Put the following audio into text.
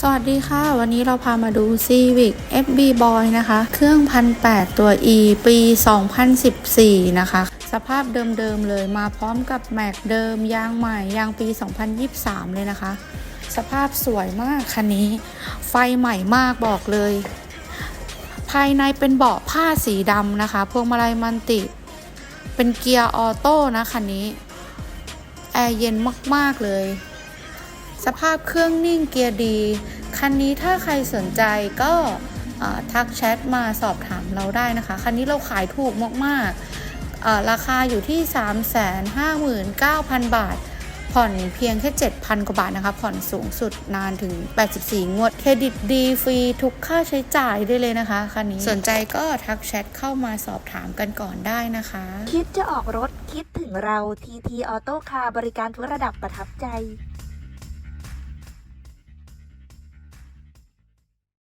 สวัสดีค่ะ วันนี้เราพามาดู Civic FB Boy นะคะ เครื่องพันแตัว E ปี 2014 นะคะ สภาพเดิมๆเลยมาพร้อมกับแม็กเดิม ยางใหม่ ยางปี 2023 เลยนะคะ สภาพสวยมากคันนี้ ไฟใหม่มากบอกเลย ภายในเป็นเบาะผ้าสีดำนะคะ พวงมาลัยมันติ เป็นเกียร์ออโต้นะคันนี้ แอร์เย็นมากๆเลย สภาพเครื่องนิ่งเกียร์ดี คันนี้ถ้าใครสนใจก็ทักแชทมาสอบถามเราได้นะคะ คันนี้เราขายถูกมากๆ ราคาอยู่ที่ 359,000 บาท ผ่อนเพียงแค่ 7,000 กว่าบาทนะคะ ผ่อนสูงสุดนานถึง 84 งวด เครดิตดีฟรีทุกค่าใช้จ่ายได้เลยนะคะคันนี้ สนใจก็ทักแชทเข้ามาสอบถามกันก่อนได้นะคะ คิดจะออกรถคิดถึงเราทีทีออโต้คาร์บริการทุกระดับประทับใจ